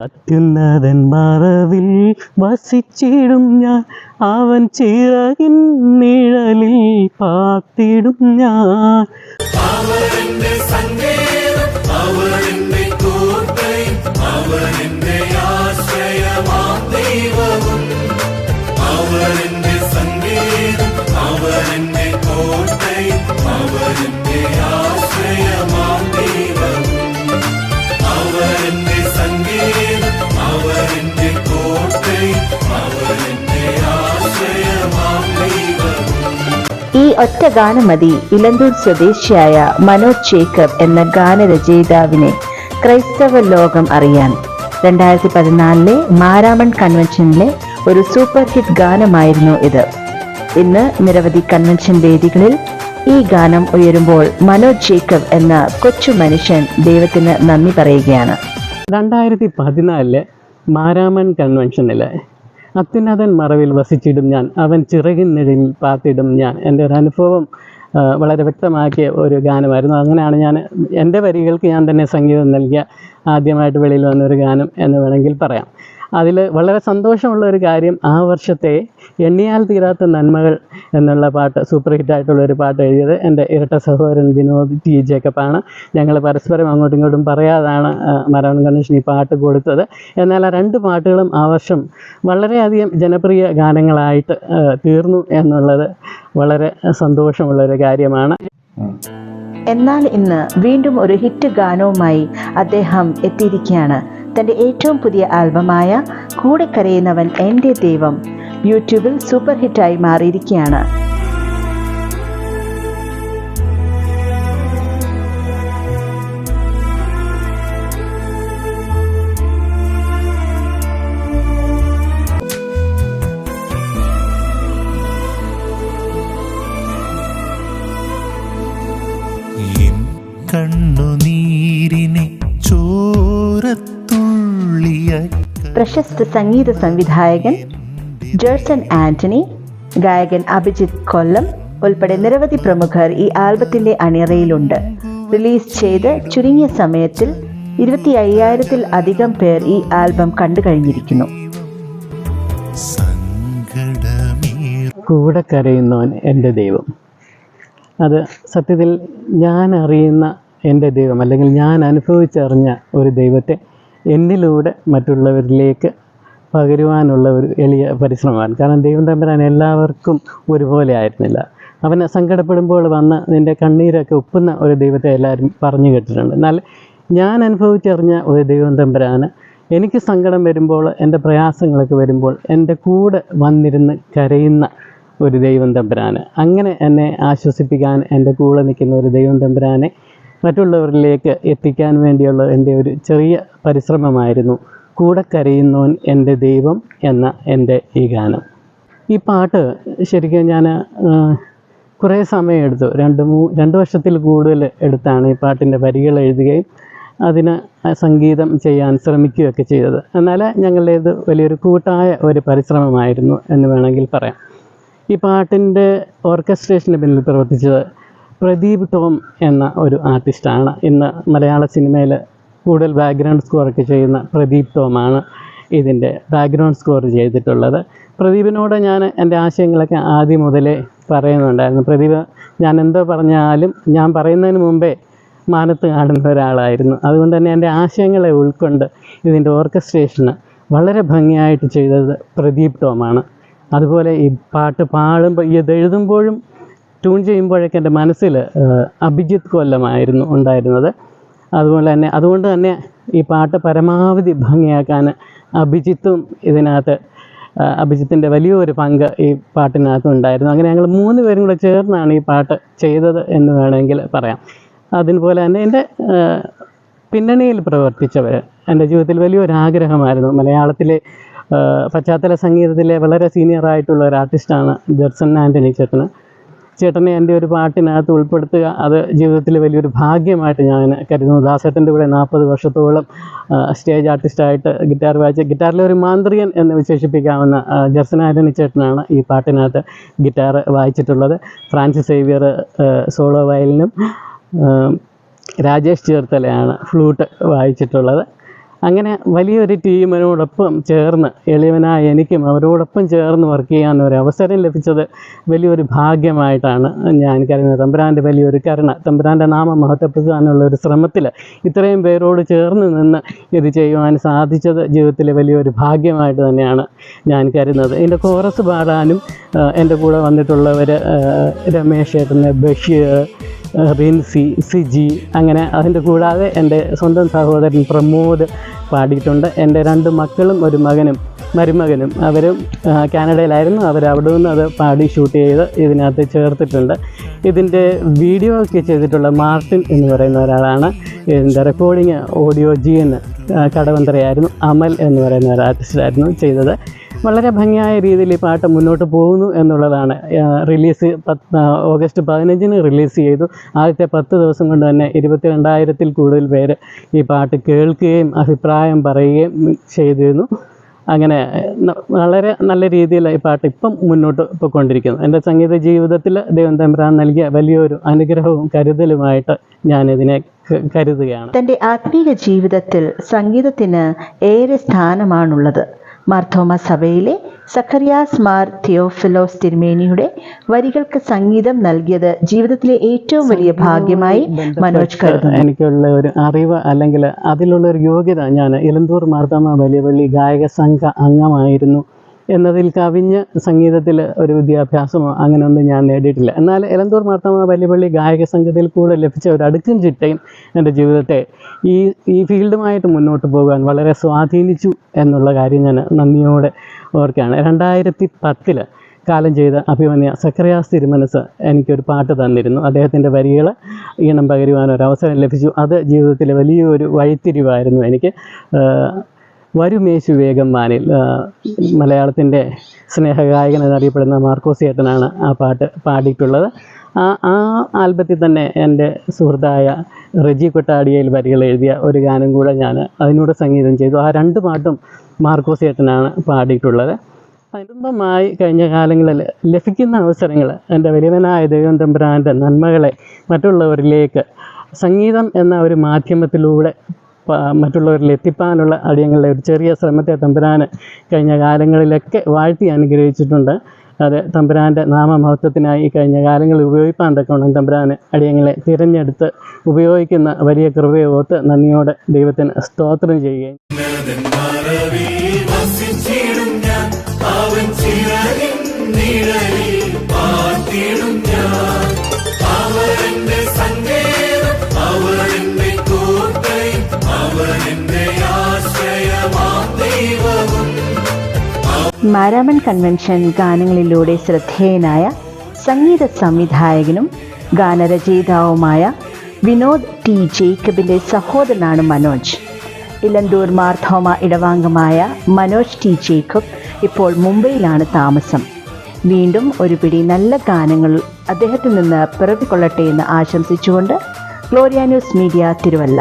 അത്യുന്നതൻ മറവിൽ വസിച്ചിടും ഞാൻ. അവൻ ചിറകിൻ നിഴലിൽ പാത്തിടും ഞാൻ. അവരെന്റെ ഒറ്റ ഗാനം മതി ഇലന്തൂർ സ്വദേശിയായ മനോജ് ജേക്കബ് എന്ന ഗാനരചയിതാവിനെ ക്രൈസ്തവ ലോകം അറിയാൻ. രണ്ടായിരത്തി പതിനാലിലെ മാരാമൺ കൺവെൻഷനിലെ ഒരു സൂപ്പർ ഹിറ്റ് ഗാനമായിരുന്നു ഇത്. ഇന്ന് നിരവധി കൺവെൻഷൻ വേദികളിൽ ഈ ഗാനം ഉയരുമ്പോൾ മനോജ് ജേക്കബ് എന്ന കൊച്ചു മനുഷ്യൻ ദൈവത്തിന് നന്ദി പറയുകയാണ്. രണ്ടായിരത്തി പതിനാലിലെ മാരാമൺ കൺവെൻഷനിൽ അത്യുന്നതൻ മറവിൽ വസിച്ചിടും ഞാൻ. അവൻ ചിറകിൻ നിഴലിൽ പാത്തിടും ഞാൻ. എന്റെ ഒരു അനുഭവം വളരെ വ്യക്തമാക്കിയ ഒരു ഗാനമായിരുന്നു. അങ്ങനെയാണ് ഞാൻ എന്റെ വരികൾക്ക് ഞാൻ തന്നെ സംഗീതം നൽകിയ ആദ്യമായിട്ട് വെളിയിൽ വന്നൊരു ഗാനം എന്ന് വേണമെങ്കിൽ പറയാം. അതിൽ വളരെ സന്തോഷമുള്ള ഒരു കാര്യം ആ വർഷത്തെ എണ്ണിയാൽ തീരാത്ത നന്മകൾ എന്നുള്ള പാട്ട് സൂപ്പർ ഹിറ്റായിട്ടുള്ള ഒരു പാട്ട് എഴുതിയത് എന്റെ ഇരട്ട സഹോദരൻ വിനോദ് ടി. ജേക്കബാണ് ഞങ്ങൾ പരസ്പരം അങ്ങോട്ടും ഇങ്ങോട്ടും പറയാതാണ് മരവൺ കൺവെൻഷൻ ഈ പാട്ട് കൊടുത്തത്. എന്നാൽ ആ രണ്ട് പാട്ടുകളും ആ വർഷം വളരെയധികം ജനപ്രിയ ഗാനങ്ങളായിട്ട് തീർന്നു എന്നുള്ളത് വളരെ സന്തോഷമുള്ള ഒരു കാര്യമാണ്. എന്നാൽ ഇന്ന് വീണ്ടും ഒരു ഹിറ്റ് ഗാനവുമായി അദ്ദേഹം എത്തിയിരിക്കുകയാണ്. തന്റെ ഏറ്റവും പുതിയ ആൽബമായ കൂടെ കരയുന്നവൻ എന്റെ ദൈവം യൂട്യൂബിൽ സൂപ്പർ ഹിറ്റായി മാറിയിരിക്കുകയാണ്. കണ്ണു കണ്ണുനീരിനെ ചോരത്തുള്ളിയായി പ്രശസ്ത സംഗീത സംവിധായകൻ ജേഴ്സൺ ആന്റണി ഗായകൻ അഭിജിത് കൊല്ലം ഉൾപ്പെടെ നിരവധി പ്രമുഖർ ഈ ആൽബത്തിന്റെ അണിയറയിലുണ്ട്. റിലീസ് ചെയ്ത് ചുരുങ്ങിയ സമയത്തിൽ ഇരുപത്തി അയ്യായിരത്തിൽ അധികം പേർ ഈ ആൽബം കണ്ടു കഴിഞ്ഞിരിക്കുന്നു. കൂടെ കരയുന്നവൻ എന്റെ ദൈവം. അത് സത്യത്തിൽ ഞാൻ അറിയുന്ന എന്റെ ദൈവം അല്ലെങ്കിൽ ഞാൻ അനുഭവിച്ചറിഞ്ഞ ഒരു ദൈവത്തെ എന്നിലൂടെ മറ്റുള്ളവരിലേക്ക് പകരുവാനുള്ള ഒരു എളിയ പരിശ്രമമാണ്. കാരണം ദൈവം തമ്പരാൻ എല്ലാവർക്കും ഒരുപോലെ ആയിരുന്നില്ല. അവനെ സങ്കടപ്പെടുമ്പോൾ വന്ന് നിന്റെ കണ്ണീരൊക്കെ ഒപ്പുന്ന ഒരു ദൈവത്തെ എല്ലാവരും പറഞ്ഞു കേട്ടിട്ടുണ്ട്. എന്നാൽ ഞാൻ അനുഭവിച്ചറിഞ്ഞ ഒരു ദൈവം തമ്പരാന് എനിക്ക് സങ്കടം വരുമ്പോൾ എന്റെ പ്രയാസങ്ങളൊക്കെ വരുമ്പോൾ എന്റെ കൂടെ വന്നിരുന്ന് കരയുന്ന ഒരു ദൈവം തമ്പുരാന്. അങ്ങനെ എന്നെ ആശ്വസിപ്പിക്കാൻ എന്റെ കൂടെ നിൽക്കുന്ന ഒരു ദൈവം തമ്പുരാനെ മറ്റുള്ളവരിലേക്ക് എത്തിക്കാൻ വേണ്ടിയുള്ള എന്റെ ഒരു ചെറിയ പരിശ്രമമായിരുന്നു. കൂടെ കരയുന്നവൻ എന്റെ ദൈവം എന്ന എന്റെ ഈ ഗാനം. ഈ പാട്ട് ശരിക്കും ഞാൻ കുറേ സമയം എടുത്തു. രണ്ട് മൂ രണ്ട് വർഷത്തിൽ കൂടുതൽ എടുത്താണ് ഈ പാട്ടിന്റെ വരികൾ എഴുതുകയും അതിന് സംഗീതം ചെയ്യാൻ ശ്രമിക്കുകയൊക്കെ ചെയ്തത്. എന്നാൽ ഞങ്ങളുടേത് വലിയൊരു കൂട്ടായ ഒരു പരിശ്രമമായിരുന്നു എന്ന് വേണമെങ്കിൽ പറയാം. ഈ പാട്ടിന്റെ ഓർക്കസ്ട്രേഷന് പിന്നിൽ പ്രവർത്തിച്ചത് പ്രദീപ് ടോം എന്ന ഒരു ആർട്ടിസ്റ്റാണ്. ഇന്ന് മലയാള സിനിമയിൽ കൂടുതൽ ബാക്ക്ഗ്രൗണ്ട് സ്കോറൊക്കെ ചെയ്യുന്ന പ്രദീപ് ടോമാണ് ഇതിന്റെ ബാക്ക്ഗ്രൗണ്ട് സ്കോർ ചെയ്തിട്ടുള്ളത്. പ്രദീപിനോട് ഞാൻ എന്റെ ആശയങ്ങളൊക്കെ ആദ്യം മുതലേ പറയുന്നുണ്ടായിരുന്നു. പ്രദീപ് ഞാൻ എന്തോ പറഞ്ഞാലും ഞാൻ പറയുന്നതിന് മുമ്പേ മാനത്ത് കാണുന്ന ഒരാളായിരുന്നു. അതുകൊണ്ട് തന്നെ എന്റെ ആശയങ്ങളെ ഉൾക്കൊണ്ട് ഇതിന്റെ ഓർക്കസ്ട്രേഷന് വളരെ ഭംഗിയായിട്ട് ചെയ്തത് പ്രദീപ് ടോമാണ്. അതുപോലെ ഈ പാട്ട് പാടുമ്പോൾ ഇത് എഴുതുമ്പോഴും ട്യൂൺ ചെയ്യുമ്പോഴൊക്കെ എന്റെ മനസ്സിൽ അഭിജിത്ത് കൊല്ലമായിരുന്നു ഉണ്ടായിരുന്നത്. അതുപോലെ തന്നെ അതുകൊണ്ട് തന്നെ ഈ പാട്ട് പരമാവധി ഭംഗിയാക്കാൻ അഭിജിത്തും ഇതിനകത്ത് അഭിജിത്തിന്റെ വലിയൊരു പങ്ക് ഈ പാട്ടിനകത്ത് ഉണ്ടായിരുന്നു. അങ്ങനെ ഞങ്ങൾ മൂന്ന് പേരും കൂടെ ചേർന്നാണ് ഈ പാട്ട് ചെയ്തത് എന്ന് വേണമെങ്കിൽ പറയാം. അതുപോലെ തന്നെ എന്റെ പിന്നണിയിൽ പ്രവർത്തിച്ചവർ എന്റെ ജീവിതത്തിൽ വലിയൊരു ആഗ്രഹമായിരുന്നു. മലയാളത്തിലെ പശ്ചാത്തല സംഗീതത്തിലെ വളരെ സീനിയർ ആയിട്ടുള്ള ഒരു ആർട്ടിസ്റ്റാണ് ജെർസൺ ആന്റണി ചേട്ടന്. ചേട്ടനെ എന്റെ ഒരു പാട്ടിനകത്ത് ഉൾപ്പെടുത്തുക അത് ജീവിതത്തിൽ വലിയൊരു ഭാഗ്യമായിട്ട് ഞാൻ കരുതുന്നു. ദാസേട്ടന്റെ കൂടെ നാൽപ്പത് വർഷത്തോളം സ്റ്റേജ് ആർട്ടിസ്റ്റായിട്ട് ഗിറ്റാർ വായിച്ച് ഗിറ്റാറിലെ ഒരു മാന്ത്രികൻ എന്ന് വിശേഷിപ്പിക്കാവുന്ന ജർസനാരനി ചേട്ടനാണ് ഈ പാട്ടിനകത്ത് ഗിറ്റാർ വായിച്ചിട്ടുള്ളത്. ഫ്രാൻസിസ് സേവിയർ സോളോ വയലിനും രാജേഷ് ചേർത്തലയാണ് ഫ്ലൂട്ട് വായിച്ചിട്ടുള്ളത്. അങ്ങനെ വലിയൊരു ടീമിനോടൊപ്പം ചേർന്ന് എളിയവനായ എനിക്കും അവരോടൊപ്പം ചേർന്ന് വർക്ക് ചെയ്യാൻ ഒരു അവസരം ലഭിച്ചത് വലിയൊരു ഭാഗ്യമായിട്ടാണ് ഞാൻ കരുതുന്നത്. തമ്പുരാന്റെ വലിയൊരു കരുണ തമ്പുരാന്റെ നാമം മഹത്വപ്പെടുത്താനുള്ള ഒരു ശ്രമത്തിൽ ഇത്രയും പേരോട് ചേർന്ന് നിന്ന് ഇത് ചെയ്യുവാൻ സാധിച്ചത് ജീവിതത്തിലെ വലിയൊരു ഭാഗ്യമായിട്ട് തന്നെയാണ് ഞാൻ കരുതുന്നത്. ഇതിന്റെ കോറസ് പാടാനും എന്റെ കൂടെ വന്നിട്ടുള്ളവർ രമേശ് ഏട്ടന് ബഷീർ റിൻസി സിജി അങ്ങനെ അതിന്റെ കൂടാതെ എന്റെ സ്വന്തം സഹോദരൻ പ്രമോദ് പാടിയിട്ടുണ്ട്. എന്റെ രണ്ട് മക്കളും ഒരു മകനും മരുമകനും. അവരും കാനഡയിലായിരുന്നു. അവർ അവിടെ നിന്ന് അത് പാടി ഷൂട്ട് ചെയ്ത് ഇതിനകത്ത് ചേർത്തിട്ടുണ്ട്. ഇതിന്റെ വീഡിയോ ഒക്കെ ചെയ്തിട്ടുള്ള മാർട്ടിൻ എന്ന് പറയുന്ന ഒരാളാണ്. ഇതിന്റെ റെക്കോർഡിങ് ഓഡിയോ ജി എന്ന് കടവന്തരയായിരുന്നു. അമൽ എന്ന് പറയുന്ന ഒരു ആർട്ടിസ്റ്റായിരുന്നു ചെയ്തത്. വളരെ ഭംഗിയായ രീതിയിൽ ഈ പാട്ട് മുന്നോട്ട് പോകുന്നു എന്നുള്ളതാണ്. റിലീസ് പത്ത് ഓഗസ്റ്റ് പതിനഞ്ചിന് റിലീസ് ചെയ്തു. ആദ്യത്തെ പത്ത് ദിവസം കൊണ്ട് തന്നെ ഇരുപത്തിരണ്ടായിരത്തിൽ കൂടുതൽ പേര് ഈ പാട്ട് കേൾക്കുകയും അഭിപ്രായം പറയുകയും ചെയ്തിരുന്നു. അങ്ങനെ വളരെ നല്ല രീതിയിൽ ഈ പാട്ട് ഇപ്പം മുന്നോട്ട് പോയിക്കൊണ്ടിരിക്കുന്നു എന്റെ സംഗീത ജീവിതത്തിൽ ദൈവം തമ്പുരാൻ നൽകിയ വലിയൊരു അനുഗ്രഹവും കരുതലുമായിട്ട് ഞാനിതിനെ കരുതുകയാണ്. തന്റെ ആത്മീക ജീവിതത്തിൽ സംഗീതത്തിന് ഏറെ സ്ഥാനമാണുള്ളത്. മാർത്തോമ സഭയിലെ സഖറിയാസ് മാർ തിയോഫിലോസ് തിരുമേനിയുടെ വരികൾക്ക് സംഗീതം നൽകിയത് ജീവിതത്തിലെ ഏറ്റവും വലിയ ഭാഗ്യമായി മനോജ് കരുതുന്നു. എനിക്കുള്ള ഒരു അറിവ് അല്ലെങ്കിൽ അതിലുള്ള ഒരു യോഗ്യത ഞാൻ ഇലന്തൂർ മാർത്തമ്മ വലിയപള്ളി ഗായക സംഘ അംഗമായിരുന്നു. എന്നതിൽ കവിഞ്ഞ് സംഗീതത്തിൽ ഒരു വിദ്യാഭ്യാസമോ അങ്ങനെയൊന്നും ഞാൻ നേടിയിട്ടില്ല. എന്നാൽ എലന്തൂർ മാർത്തമ വല്ലിപ്പള്ളി ഗായക സംഘത്തിൽ കൂടെ ലഭിച്ച ഒരു അടുക്കും ചിട്ടയും എന്റെ ജീവിതത്തെ ഈ ഈ ഫീൽഡുമായിട്ട് മുന്നോട്ട് പോകാൻ വളരെ സ്വാധീനിച്ചു എന്നുള്ള കാര്യം ഞാൻ നന്ദിയോടെ ഓർക്കുകയാണ്. രണ്ടായിരത്തി പത്തിൽ കാലം ചെയ്ത അഭിമന്യ സക്രയാസ് തിരുമനസ് എനിക്കൊരു പാട്ട് തന്നിരുന്നു. അദ്ദേഹത്തിന്റെ വരികൾ ഈണം പകരുവാൻ ഒരു അവസരം ലഭിച്ചു. അത് ജീവിതത്തിലെ വലിയൊരു വഴിത്തിരിവായിരുന്നു എനിക്ക്. വരുമേശു വേഗം മാനിൽ. മലയാളത്തിന്റെ സ്നേഹഗായകൻ എന്നറിയപ്പെടുന്ന മാർക്കോസ് ഏട്ടനാണ് ആ പാട്ട് പാടിയിട്ടുള്ളത്. ആ ആ ആൽബത്തിൽ തന്നെ എന്റെ സുഹൃത്തായ റെജി കൊട്ടാടിയയിൽ വരികൾ എഴുതിയ ഒരു ഗാനം കൂടെ ഞാൻ അതിനൂടെ സംഗീതം ചെയ്തു. ആ രണ്ട് പാട്ടും മാർക്കോസ് ഏട്ടനാണ് പാടിയിട്ടുള്ളത്. കുടുംബമായി കഴിഞ്ഞ കാലങ്ങളിൽ ലഭിക്കുന്ന അവസരങ്ങൾ എന്റെ വലിയവനായ ദൈവം തമ്പുരാന്റെ നന്മകളെ മറ്റുള്ളവരിലേക്ക് സംഗീതം എന്ന ഒരു മാധ്യമത്തിലൂടെ മറ്റുള്ളവരിൽ എത്തിപ്പാനുള്ള അടിയങ്ങളുടെ ഒരു ചെറിയ ശ്രമത്തെ തമ്പുരാന് കഴിഞ്ഞ കാലങ്ങളിലൊക്കെ വാഴ്ത്തി അനുഗ്രഹിച്ചിട്ടുണ്ട്. അത് തമ്പുരാന്റെ നാമമഹത്വത്തിനായി ഈ കഴിഞ്ഞ കാലങ്ങളിൽ ഉപയോഗിപ്പാൻ തക്കവണ്ണം തമ്പുരാന് അടിയങ്ങളെ തിരഞ്ഞെടുത്ത് ഉപയോഗിക്കുന്ന വലിയ കൃപയെ ഓർത്ത് നന്ദിയോടെ ദൈവത്തിന് സ്തോത്രം ചെയ്യുകയും. അവൻ മാരാമൺ കൺവെൻഷൻ ഗാനങ്ങളിലൂടെ ശ്രദ്ധേയനായ സംഗീത സംവിധായകനും ഗാനരചയിതാവുമായ വിനോദ് ടി ജേക്കബിന്റെ സഹോദരനാണ് മനോജ്. ഇലന്തൂർ മാർത്തോമ ഇടവാംഗമായ മനോജ് ടി ജേക്കബ് ഇപ്പോൾ മുംബൈയിലാണ് താമസം. വീണ്ടും ഒരു പിടി നല്ല ഗാനങ്ങൾ അദ്ദേഹത്തിൽ നിന്ന് പിറവിക്കൊള്ളട്ടെ എന്ന് ആശംസിച്ചുകൊണ്ട് ഗ്ലോറിയ ന്യൂസ് മീഡിയ തിരുവല്ല.